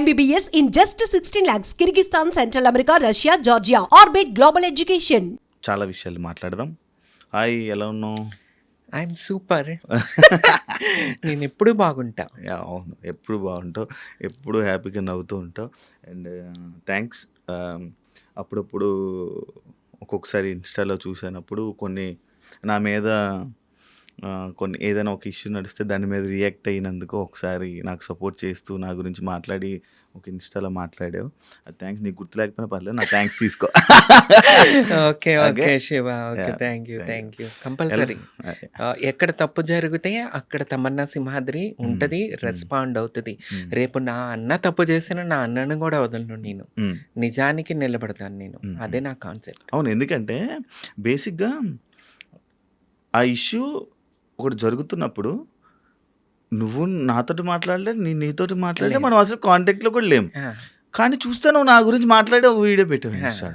MBBS in just 16 lakhs. Kyrgyzstan, Central America, Russia, Georgia. Orbit Global Education. చాలా విషయాలు మాట్లాడదాం. Hi ఎలా ఉన్నావు? ఐఎమ్ సూపర్ నేను ఎప్పుడు బాగుంటా? యా, అవును. ఎప్పుడు బాగుంటావు ఎప్పుడు హ్యాపీగా నవ్వుతూ ఉంటావు అండ్ థ్యాంక్స్ అప్పుడప్పుడు ఒక్కొక్కసారి ఇన్స్టాలో చూసినప్పుడు కొన్ని నా మీద కొన్ని ఏదైనా ఒక ఇష్యూ నడిస్తే దాని మీద రియాక్ట్ అయినందుకు ఒకసారి నాకు సపోర్ట్ చేస్తూ నా గురించి మాట్లాడి ఒక ఇన్స్టాలో మాట్లాడావు. అది థ్యాంక్స్ నీకు గుర్తు లేకపోయినా పర్లేదు నా థ్యాంక్స్ తీసుకో. Okay. Okay Shiva. Okay thank you thank you compulsory. ఎక్కడ తప్పు జరిగితే అక్కడ తమన్నా సింహాద్రి ఉంటది రెస్పాండ్ అవుతుంది. రేపు నా అన్న తప్పు చేసిన నా అన్నను కూడా వదలను నేను. నిజానికి నిలబడతాను నేను. అదే నా కాన్సెప్ట్ అవును ఎందుకంటే బేసిక్గా ఆ ఇష్యూ ఒకటి జరుగుతున్నప్పుడు నువ్వు నాతోటి మాట్లాడలే నేను నీతోటి మాట్లాడలే. మనం అసలు కాంటాక్ట్లో కూడా లేం కానీ చూస్తే నువ్వు నా గురించి మాట్లాడే ఒక వీడియో పెట్టావు ఇన్స్టా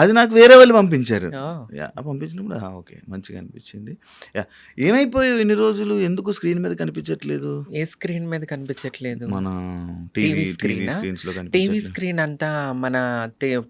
అది నాకు వేరే వాళ్ళు పంపించారు. పంపించినప్పుడు ఓకే మంచిగా అనిపించింది. యా ఏమైపోయావు ఇన్ని రోజులు? ఎందుకు స్క్రీన్ మీద కనిపించట్లేదు? ఏ స్క్రీన్ మీద కనిపించట్లేదు? మన టీవీ లో టీవీ స్క్రీన్ అంతా మన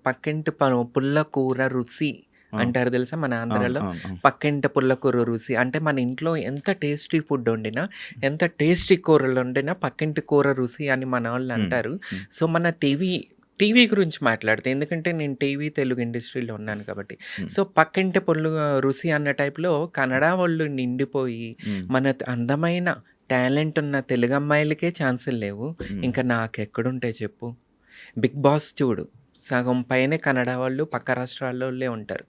పక్కింటి పుల్ల కూర రుచి. అంటారు తెలుసా మన ఆంధ్రాలో. పక్కింటి పుల్ల కూర రుచి అంటే మన ఇంట్లో ఎంత టేస్టీ ఫుడ్ వండినా ఎంత టేస్టీ కూరలు వండినా పక్కింటి కూర రుచి అని మన వాళ్ళు అంటారు. సో మన టీవీ టీవీ గురించి మాట్లాడితే ఎందుకంటే నేను టీవీ తెలుగు ఇండస్ట్రీలో ఉన్నాను కాబట్టి. సో పక్కింటి పుల్లు రుచి అన్న టైప్లో కన్నడ వాళ్ళు నిండిపోయి. మన అందమైన టాలెంట్ ఉన్న తెలుగు అమ్మాయిలకే ఛాన్సులు లేవు. ఇంకా నాకెక్కడుంటాయి చెప్పు బిగ్ బాస్ చూడు సగం పైనే కన్నడ వాళ్ళు పక్క రాష్ట్రాల్లో ఉంటారు.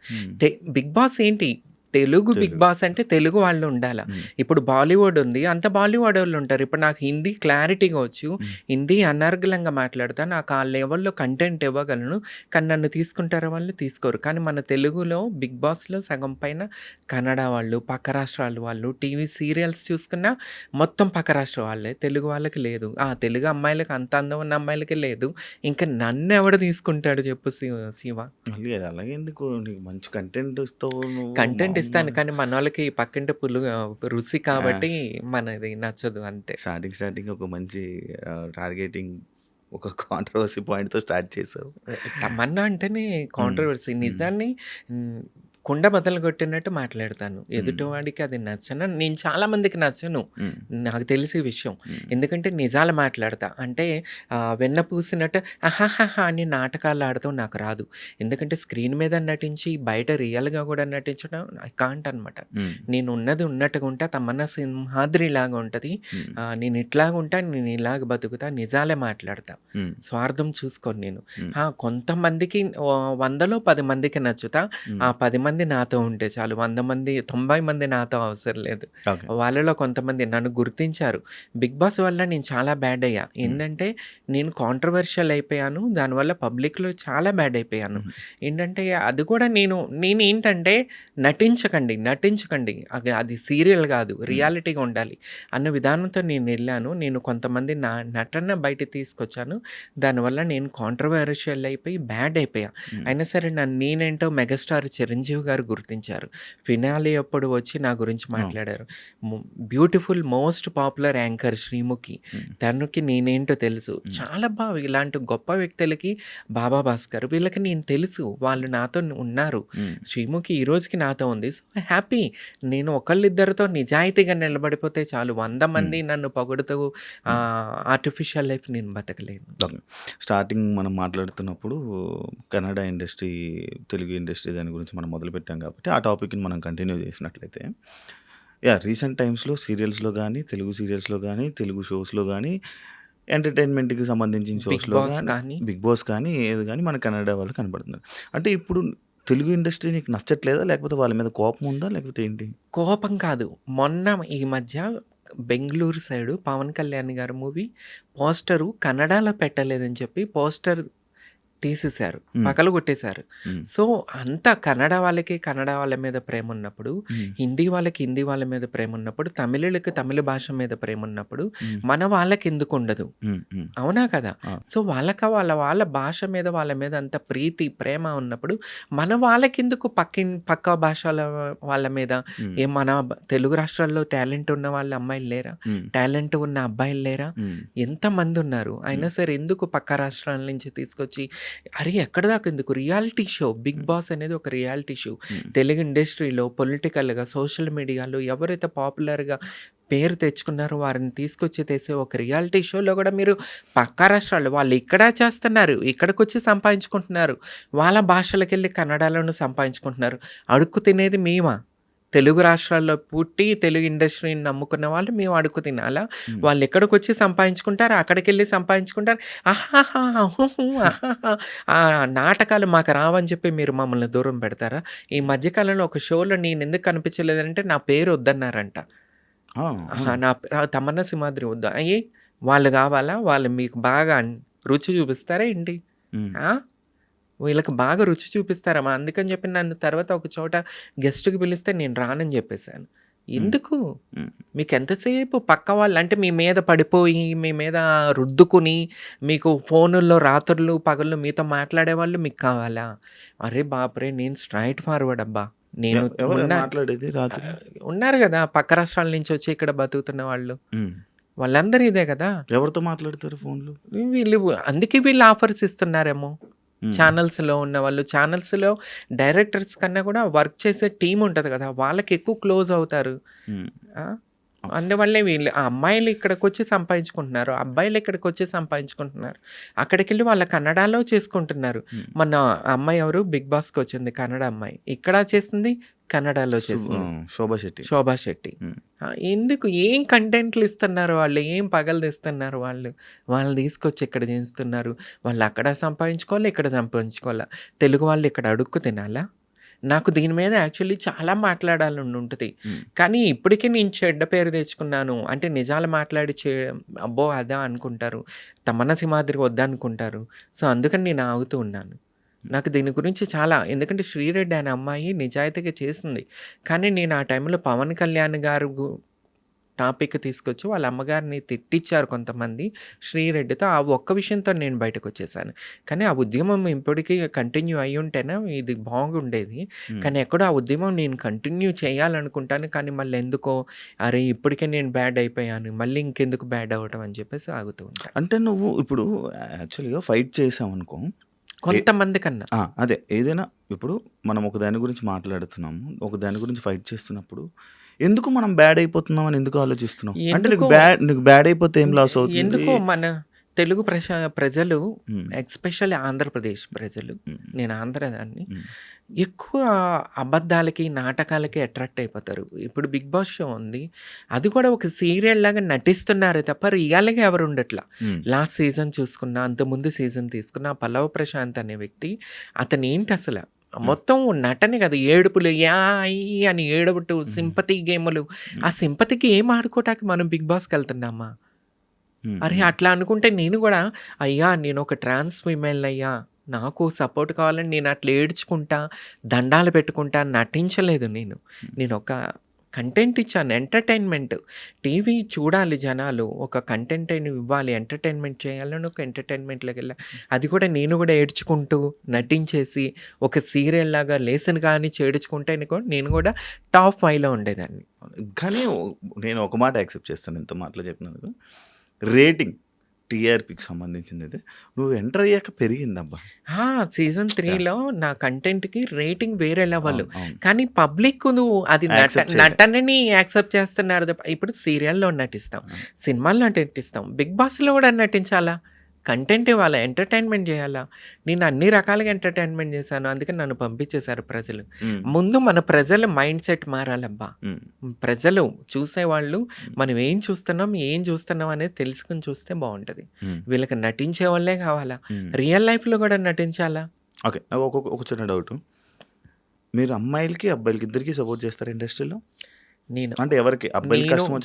బిగ్ బాస్ ఏంటి? తెలుగు బిగ్. బాస్ అంటే తెలుగు వాళ్ళు ఉండాలి. ఇప్పుడు బాలీవుడ్ ఉంది అంత బాలీవుడ్ వాళ్ళు ఉంటారు. ఇప్పుడు నాకు హిందీ క్లారిటీగా వచ్చు. హిందీ అనర్గళంగా మాట్లాడతా నాకు ఆ లెవెల్లో కంటెంట్ ఇవ్వగలను. కానీ నన్ను తీసుకుంటారా వాళ్ళు? తీసుకోరు. కానీ మన తెలుగులో బిగ్ బాస్లో సగం పైన కన్నడ వాళ్ళు పక్క రాష్ట్రాల వాళ్ళు టీవీ సీరియల్స్ చూసుకున్నా మొత్తం పక్క రాష్ట్ర వాళ్ళే. తెలుగు వాళ్ళకి లేదు. ఆ తెలుగు అమ్మాయిలకి అంత అందం ఉన్న అమ్మాయిలకి లేదు. ఇంకా నన్ను ఎవడు తీసుకుంటాడు చెప్పు శివ- అలాగే ఎందుకు మంచి కంటెంట్ ఇస్తావు కంటెంట్ ఇస్తాను కానీ మన వాళ్ళకి పక్కింటి పుల్లు రుచి కాబట్టి మనది నచ్చదు అంతే. స్టార్టింగ్ స్టార్టింగ్ ఒక మంచి టార్గెటింగ్ ఒక కాంట్రవర్సీ పాయింట్తో స్టార్ట్ చేసావు. తమన్నా అంటేనే కాంట్రవర్సీ. నిజాన్ని కుండ బదలు కొట్టినట్టు మాట్లాడతాను. ఎదుటివాడికి అది నచ్చను. నేను చాలా మందికి నచ్చను. నాకు తెలిసే విషయం. ఎందుకంటే నిజాలు మాట్లాడతా. అంటే వెన్న పూసినట్టు అహాహా అని నాటకాలు ఆడటం నాకు రాదు. ఎందుకంటే స్క్రీన్ మీద నటించి బయట రియల్గా కూడా నటించడం కాంట్ అనమాట. నేను ఉన్నది ఉన్నట్టుగా ఉంటా. తమన్నా సింహాద్రి లాగా ఉంటుంది నేను ఇట్లాగా ఉంటా నేను ఇలాగ బతుకుతా నిజాలే మాట్లాడతా. స్వార్థం చూసుకోను నేను. కొంతమందికి వందలో పది మందికి నచ్చుతా. ఆ పది మంది నాతో ఉంటే చాలు. వంద మంది తొంభై మంది నాతో అవసరం లేదు. వాళ్ళలో కొంతమంది నన్ను గుర్తించారు. బిగ్ బాస్ వల్ల నేను చాలా బ్యాడ్ అయ్యా. ఏంటంటే నేను కాంట్రవర్షియల్ అయిపోయాను. దానివల్ల పబ్లిక్లో చాలా బ్యాడ్ అయిపోయాను. ఏంటంటే అది కూడా నేను నేను ఏంటంటే నటించకండి నటించకండి. అది సీరియల్ కాదు. రియాలిటీగా ఉండాలి. అన్న విధానంతో నేను వెళ్ళాను. నేను కొంతమంది నా నటన బయట తీసుకొచ్చాను. దానివల్ల నేను కాంట్రవర్షియల్ అయిపోయి బ్యాడ్ అయిపోయా. అయినా సరే నన్ను నేనేంటో మెగాస్టార్ చిరంజీవి గారు గుర్తించారు. ఫినాలే అప్పుడు వచ్చి నా గురించి మాట్లాడారు. Beautiful most popular anchor Sreemukhi. తనకి నేనేంటో తెలుసు. చాలా బాగా ఇలాంటి గొప్ప వ్యక్తులకి బాబా భాస్కర్ వీళ్ళకి నేను తెలుసు. వాళ్ళు నాతో ఉన్నారు. శ్రీముఖి ఈ రోజుకి నాతో ఉంది. So happy. నేను ఒకళ్ళిద్దరితో నిజాయితీగా నిలబడిపోతే చాలు. వంద మంది నన్ను పొగుడుతూ ఆర్టిఫిషియల్ లైఫ్ నేను బతకలేను. స్టార్టింగ్ మనం మాట్లాడుతున్నప్పుడు కన్నడ ఇండస్ట్రీ తెలుగు ఇండస్ట్రీ దాని గురించి మనం మొదలుపెట్టాం కాబట్టి ఆ టాపిక్ని మనం కంటిన్యూ చేసినట్లయితే యా రీసెంట్ టైమ్స్లో సీరియల్స్లో కానీ తెలుగు సీరియల్స్లో కానీ తెలుగు షోస్లో కానీ ఎంటర్టైన్మెంట్కి సంబంధించిన షోస్లో కానీ. బిగ్ బాస్ కానీ ఏది కానీ మన కన్నడ వాళ్ళు కనబడుతున్నారు. అంటే ఇప్పుడు తెలుగు ఇండస్ట్రీ నీకు నచ్చట్లేదా? లేకపోతే వాళ్ళ మీద కోపం ఉందా? లేకపోతే ఏంటి? కోపం కాదు. మొన్న ఈ మధ్య బెంగళూరు సైడు పవన్ కళ్యాణ్ గారి మూవీ పోస్టరు కన్నడలో పెట్టలేదని చెప్పి పోస్టర్ తీసేశారు. పగలు కొట్టేశారు సో అంత కన్నడ వాళ్ళకి కన్నడ వాళ్ళ మీద ప్రేమ ఉన్నప్పుడు హిందీ వాళ్ళకి హిందీ వాళ్ళ మీద ప్రేమ ఉన్నప్పుడు తమిళులకి తమిళ భాష మీద ప్రేమ ఉన్నప్పుడు మన వాళ్ళకి ఎందుకు ఉండదు అవునా కదా. సో వాళ్ళక వాళ్ళ వాళ్ళ భాష మీద వాళ్ళ మీద అంత ప్రీతి ప్రేమ ఉన్నప్పుడు మన వాళ్ళకెందుకు పక్కిన్ పక్క భాషల వాళ్ళ మీద? ఏ మన తెలుగు రాష్ట్రాల్లో టాలెంట్ ఉన్న వాళ్ళ అమ్మాయిలు లేరా? టాలెంట్ ఉన్న అబ్బాయిలు లేరా? ఉమ్, ఎంతమంది ఉన్నారు? అయినా సరే ఎందుకు పక్క రాష్ట్రాల నుంచి తీసుకొచ్చి అరే ఎక్కడ దాకా ఎందుకు? రియాలిటీ షో బిగ్ బాస్ అనేది ఒక రియాలిటీ షో. తెలుగు ఇండస్ట్రీలో పొలిటికల్గా సోషల్ మీడియాలో ఎవరైతే పాపులర్గా పేరు తెచ్చుకున్నారో వారిని తీసుకొచ్చి తెసే ఒక రియాలిటీ షోలో కూడా మీరు పక్క రాష్ట్రాలు వాళ్ళు ఇక్కడ చేస్తున్నారు ఇక్కడికి వచ్చి సంపాదించుకుంటున్నారు. వాళ్ళ భాషలకు వెళ్ళి కన్నడలోనూ సంపాదించుకుంటున్నారు. అడుక్కు తినేది మేమా? తెలుగు రాష్ట్రాల్లో పుట్టి తెలుగు ఇండస్ట్రీని నమ్ముకున్న వాళ్ళు మేము అడుక్కు తినాలా. వాళ్ళు ఎక్కడికి వచ్చి సంపాదించుకుంటారు? అక్కడికి వెళ్ళి సంపాదించుకుంటారు నాటకాలు మాకు రావని చెప్పి మీరు మమ్మల్ని దూరం పెడతారా? ఈ మధ్యకాలంలో ఒక షోలో నేను ఎందుకు కనిపించలేదంటే నా పేరు వద్దన్నారంట. నా తమన్నా సింహాద్రి వద్దు? అయ్యి వాళ్ళు కావాలా? వాళ్ళు మీకు బాగా రుచి చూపిస్తారా ఏంటి? వీళ్ళకి బాగా రుచి చూపిస్తారమ్మా అందుకని చెప్పి నన్ను తర్వాత ఒక చోట గెస్ట్కి పిలిస్తే నేను రానని చెప్పేశాను. ఎందుకు. మీకు ఎంతసేపు పక్క వాళ్ళు అంటే మీ మీద పడిపోయి మీ మీద రుద్దుకుని మీకు ఫోనుల్లో రాత్రులు పగళ్ళు మీతో మాట్లాడే వాళ్ళు మీకు కావాలా? అరే బాపరే నేను స్ట్రైట్ ఫార్వర్డ్ అబ్బా. నేను ఉన్నారు కదా పక్క రాష్ట్రాల నుంచి వచ్చి ఇక్కడ బతుకుతున్న వాళ్ళు. వాళ్ళందరూ ఇదే కదా? ఎవరితో మాట్లాడతారు ఫోన్లో? వీళ్ళు అందుకే వీళ్ళు ఆఫర్స్ ఇస్తున్నారేమో. ఛానల్స్లో ఉన్న వాళ్ళు ఛానల్స్లో డైరెక్టర్స్ కన్నా కూడా వర్క్ చేసే టీం ఉంటుంది కదా వాళ్ళకి ఎక్కువ క్లోజ్ అవుతారు? అందువల్లే వీళ్ళు ఆ అమ్మాయిలు ఇక్కడికి వచ్చి సంపాదించుకుంటున్నారు అబ్బాయిలు ఇక్కడికి వచ్చి సంపాదించుకుంటున్నారు. అక్కడికి వెళ్ళి వాళ్ళ కన్నడలో చేసుకుంటున్నారు. ఆ అమ్మాయి ఎవరు? బిగ్ బాస్కి వచ్చింది కన్నడ అమ్మాయి. ఇక్కడ చేసింది కన్నడలో చేసింది. శోభా శెట్టి. శోభా శెట్టి. ఎందుకు? ఏం కంటెంట్లు ఇస్తున్నారు వాళ్ళు? ఏం పగలు తెస్తున్నారు వాళ్ళు? వాళ్ళు తీసుకొచ్చి ఇక్కడ చేస్తున్నారు వాళ్ళు అక్కడ సంపాదించుకోవాలి? ఇక్కడ సంపాదించుకోవాలా? తెలుగు వాళ్ళు ఇక్కడ అడుక్కు తినాలా? నాకు దీని మీద యాక్చువల్లీ చాలా మాట్లాడాలని ఉంటుంది. కానీ ఇప్పటికీ నేను చెడ్డ పేరు తెచ్చుకున్నాను. అంటే నిజాలు మాట్లాడి చే అబ్బో అదా అనుకుంటారు. తమన్న సింహాద్రి వద్దనుకుంటారు సో అందుకని నేను ఆగుతూ ఉన్నాను. నాకు దీని గురించి చాలా ఎందుకంటే శ్రీరెడ్డి అనే అమ్మాయి నిజాయితీగా చేసింది. కానీ నేను ఆ టైంలో పవన్ కళ్యాణ్ గారు టాపిక్ తీసుకొచ్చి వాళ్ళ అమ్మగారిని తిట్టించారు కొంతమంది శ్రీరెడ్డితో. ఆ ఒక్క విషయంతో నేను బయటకు వచ్చేసాను కానీ ఆ ఉద్యమం ఇప్పటికీ కంటిన్యూ అయి ఉంటేనే ఇది బాగుండేది. కానీ ఎక్కడో ఆ ఉద్యమం నేను కంటిన్యూ చేయాలనుకుంటాను. కానీ మళ్ళీ ఎందుకో అరే ఇప్పటికే నేను బ్యాడ్ అయిపోయాను మళ్ళీ ఇంకెందుకు బ్యాడ్ అవ్వటం అని చెప్పేసి ఆగుతూ ఉంటాను. అంటే నువ్వు ఇప్పుడు యాక్చువల్గా ఫైట్ చేసావు అనుకో కొంతమంది కన్నా అదే. ఏదైనా ఇప్పుడు మనం ఒక దాని గురించి మాట్లాడుతున్నాము ఒక దాని గురించి ఫైట్ చేస్తున్నప్పుడు ఎందుకు మనం బ్యాడ్ అయిపోతున్నాం అని ఎందుకు ఆలోచిస్తున్నాం? అంటే నీకు బ్యాడ్ నీకు బ్యాడ్ అయిపోతే ఏం లాస్ అవుతుంది? ఎందుకో మన తెలుగు ప్రజ ప్రజలు ఉమ్, ఎక్స్పెషల్లీ ఆంధ్రప్రదేశ్ ప్రజలు నేను ఆంధ్ర దాన్ని ఎక్కువ అబద్ధాలకి నాటకాలకి అట్రాక్ట్ అయిపోతారు. ఇప్పుడు బిగ్ బాస్ షో ఉంది. అది కూడా ఒక సీరియల్ లాగా నటిస్తున్నారు తప్ప రియల్గా ఎవరు ఉండట్లా. లాస్ట్ సీజన్ చూసుకున్నా అంతకుముందు సీజన్ తీసుకున్న పల్లవ ప్రశాంత్ అనే వ్యక్తి అతను ఏంటి అసలు మొత్తం నటనే కదా. ఏడుపులు యా ఈ అని ఏడుపుటు సింపతి గేములు. ఆ సింపతికి ఏం ఆడుకోవటానికి మనం బిగ్ బాస్కి వెళ్తున్నామా అరే అట్లా అనుకుంటే నేను కూడా అయ్యా నేను ఒక ట్రాన్స్ విమెన్ అయ్యా. నాకు సపోర్ట్ కావాలని నేను అట్లా ఏడ్చుకుంటా దండాలు పెట్టుకుంటా నటించలేదు నేను. నేను ఒక కంటెంట్ ఇచ్చాను ఎంటర్టైన్మెంట్ టీవీ చూడాలి జనాలు ఒక కంటెంట్ అయిన ఇవ్వాలి ఎంటర్టైన్మెంట్ చేయాలని ఒక ఎంటర్టైన్మెంట్లోకి వెళ్ళా. అది కూడా నేను కూడా ఏడ్చుకుంటూ నటించేసి ఒక సీరియల్ లాగా లేసన్ కానీ చేడుచుకుంటే కూడా నేను కూడా టాప్ ఫైవ్లో ఉండేదాన్ని. కానీ నేను ఒక మాట యాక్సెప్ట్ చేస్తాను ఇంత మాటలు చెప్పినందుకు. రేటింగ్ టీఆర్పీకి సంబంధించింది అయితే నువ్వు ఎంటర్ అయ్యాక పెరిగిందబ్బా. సీజన్ త్రీలో నా కంటెంట్కి రేటింగ్ వేరే లెవెల్. కానీ పబ్లిక్ నువ్వు అది. నటనని యాక్సెప్ట్ చేస్తున్నారు ఇప్పుడు సీరియల్లో నటిస్తాం సినిమాల్లో నటిస్తాం బిగ్ బాస్లో కూడా నటించాలా? కంటెంట్ ఇవ్వాలా? ఎంటర్టైన్మెంట్ చేయాలా? నేను అన్ని రకాలుగా ఎంటర్టైన్మెంట్ చేశాను. అందుకని నన్ను పంపించేశారు ప్రజలు. ముందు మన ప్రజల మైండ్ సెట్ మారాలబ్బా. ప్రజలు చూసేవాళ్ళు మనం ఏం చూస్తున్నాం ఏం చూస్తున్నాం అనేది తెలుసుకుని చూస్తే బాగుంటుంది. వీళ్ళకి నటించే వాళ్ళే కావాలా. రియల్ లైఫ్లో కూడా నటించాలా? ఓకే. ఒక చిన్న డౌట్. మీరు అమ్మాయిలకి అబ్బాయిలకి ఇద్దరికి సపోర్ట్ చేస్తారు ఇండస్ట్రీలో? నేను అంటే ఎవరికి?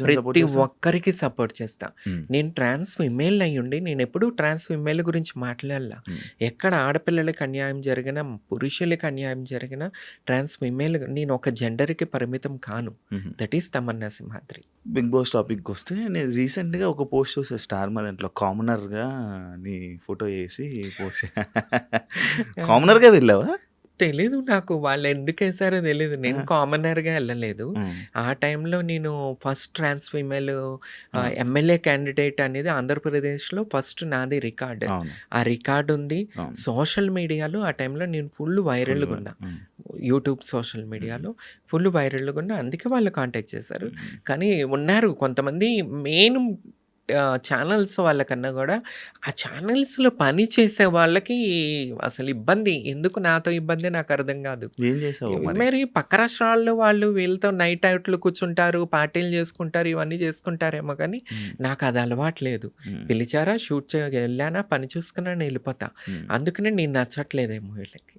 ప్రతి ఒక్కరికి సపోర్ట్ చేస్తా. నేను ట్రాన్స్ ఫిమేల్ అయ్యుండి నేను ఎప్పుడూ ట్రాన్స్ ఫిమేల్ గురించి మాట్లాడలా. ఎక్కడ ఆడపిల్లలకి అన్యాయం జరిగినా పురుషులకి అన్యాయం జరిగినా ట్రాన్స్ ఫిమేల్ నేను ఒక జెండర్కి పరిమితం కాను. That is Tamanna Simhadri. Bigg Boss టాపిక్కి వస్తే నేను రీసెంట్గా ఒక పోస్ట్ చూసా స్టార్ మా దాంట్లో కామనర్గా నీ ఫోటో వేసి పోస్ట్ కామనర్గా వెళ్ళావా? తెలీదు నాకు వాళ్ళు ఎందుకు వేసారో తెలీదు నేను. కామనర్గా వెళ్ళలేదు ఆ. టైంలో నేను first trans female. MLA candidate అనేది ఆంధ్రప్రదేశ్లో ఫస్ట్ నాది రికార్డ్. ఆ రికార్డ్ ఉంది. సోషల్ మీడియాలో ఆ టైంలో నేను ఫుల్ వైరల్గా ఉన్నా యూట్యూబ్ సోషల్ మీడియాలో ఫుల్ వైరల్గా ఉన్నా అందుకే వాళ్ళు కాంటాక్ట్ చేశారు. కానీ ఉన్నారు కొంతమంది మెయిన్ ఛానల్స్ వాళ్ళకన్నా కూడా ఆ ఛానల్స్లో పని చేసే వాళ్ళకి అసలు ఇబ్బంది. ఎందుకు నాతో ఇబ్బంది? నాకు అర్థం కాదు. ఏం చేసావు మరి? పక్క రాష్ట్రాల్లో వాళ్ళు వీళ్ళతో నైట్ అవుట్లు కూర్చుంటారు పార్టీలు చేసుకుంటారు ఇవన్నీ చేసుకుంటారేమో కానీ నాకు అది అలవాటు లేదు. ఉమ్, పిలిచారా? షూట్ చే వెళ్ళానా? పని చూసుకున్నా నేను వెళ్ళిపోతా. అందుకనే నేను నచ్చట్లేదేమో వీళ్ళకి.